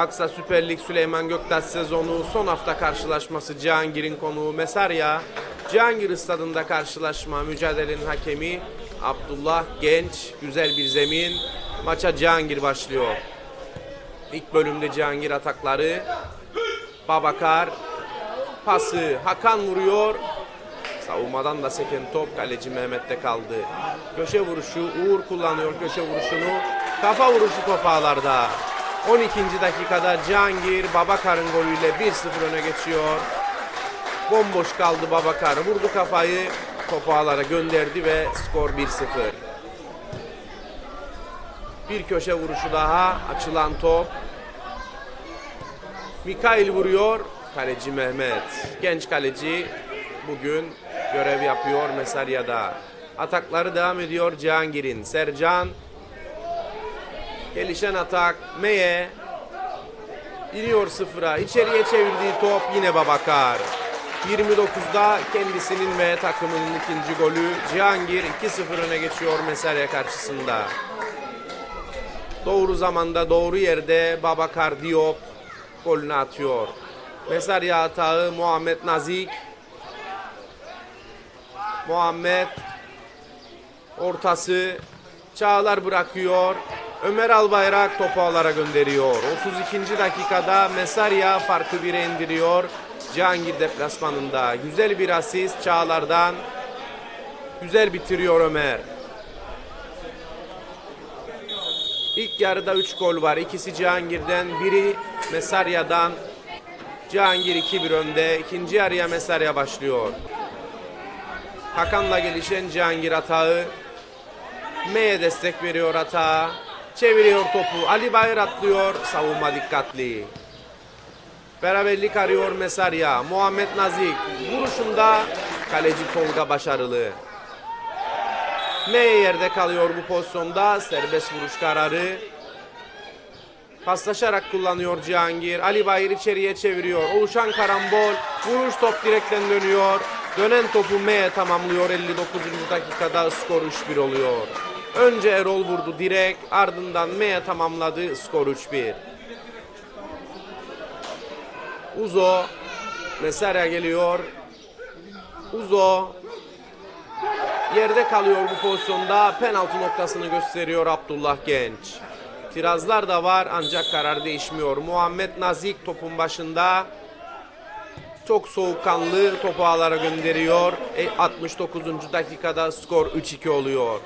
Aksa Süper Lig Süleyman Göktaş sezonu son hafta karşılaşması Cihangir'in konuğu Mesarya. Cihangir stadında karşılaşma mücadelenin hakemi Abdullah Genç. Güzel bir zemin. Maça Cihangir başlıyor. İlk bölümde Cihangir atakları. Babakar pası Hakan vuruyor. Savunmadan da seken top kaleci Mehmet'te kaldı. Köşe vuruşu Uğur kullanıyor köşe vuruşunu. Kafa vuruşu top ağlarda. 12. dakikada Cihangir Babakar'ın golüyle 1-0 öne geçiyor. Bomboş kaldı Babakar. Vurdu kafayı. Topu gönderdi ve skor 1-0. Bir köşe vuruşu daha. Açılan top. Mikail vuruyor. Kaleci Mehmet. Genç kaleci bugün görev yapıyor Mesarya'da. Atakları devam ediyor Cihangir'in. Sercan gelişen atak Meye iniyor sıfıra. İçeriye çevirdiği top yine Babakar. 29'da kendisinin ve takımının ikinci golü. Cihangir 2-0 öne geçiyor Mesarya karşısında. Doğru zamanda doğru yerde Babakar Diop golünü atıyor. Mesarya hatağı Muhammed Nazik. Muhammed ortası Çağlar bırakıyor. Ömer Albayrak topu ağlara gönderiyor. 32. dakikada Mesarya farkı 1'e indiriyor. Cihangir deplasmanında. Güzel bir asist Çağlar'dan. Güzel bitiriyor Ömer. İlk yarıda 3 gol var. İkisi Cihangir'den, biri Mesarya'dan. Cihangir 2-1 önde. İkinci yarıya Mesarya başlıyor. Hakan'la gelişen Cihangir atağı. M'ye destek veriyor atağa. Çeviriyor topu. Ali Bayır atlıyor. Savunma dikkatli. Beraberlik arıyor Mesarya. Muhammed Nazik. Vuruşunda kaleci Tolga başarılı. M'ye yerde kalıyor bu pozisyonda. Serbest vuruş kararı. Paslaşarak kullanıyor Cihangir. Ali Bayır içeriye çeviriyor. Oluşan karambol. Vuruş top direkten dönüyor. Dönen topu M'ye tamamlıyor. 59. dakikada skor 3-1 oluyor. Önce Erol vurdu direkt. Ardından M'ye tamamladı. Skor 3-1. Uzo. Mesarya geliyor. Uzo. Yerde kalıyor bu pozisyonda. Penaltı noktasını gösteriyor Abdullah Genç. Tirazlar da var ancak karar değişmiyor. Muhammed Nazik topun başında. Çok soğukkanlı topu ağlara gönderiyor. E, 69. dakikada skor 3-2 oluyor.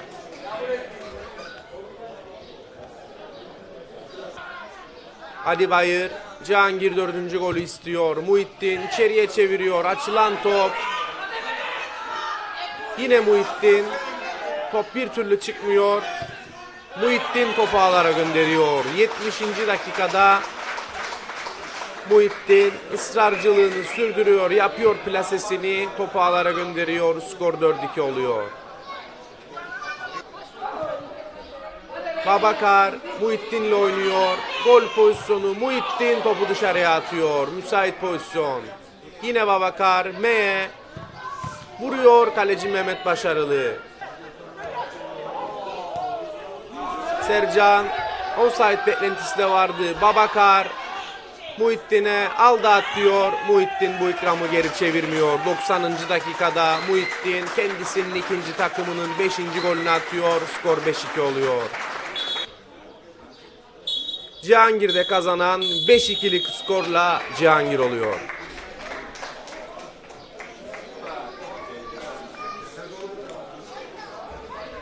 Ali Bayır, Cihangir dördüncü golü istiyor. Muhittin içeriye çeviriyor. Açılan top. Yine Muhittin. Top bir türlü çıkmıyor. Muhittin topu ağlara gönderiyor. 70. dakikada Muhittin ısrarcılığını sürdürüyor. Yapıyor plasesini. Topu ağlara gönderiyor. Skor 4-2 oluyor. Babakar Muhittin'le oynuyor. Gol pozisyonu Muhittin topu dışarıya atıyor. Müsait pozisyon. Yine Babakar M vuruyor kaleci Mehmet başarılı. Sercan offside beklentisi de vardı. Babakar Muhittin'e aldı at diyor. Muhittin bu ikramı geri çevirmiyor. 90. dakikada Muhittin kendisinin ikinci takımının 5. golünü atıyor. Skor 5-2 oluyor. Cihangir'de kazanan 5-2'lik skorla Cihangir oluyor.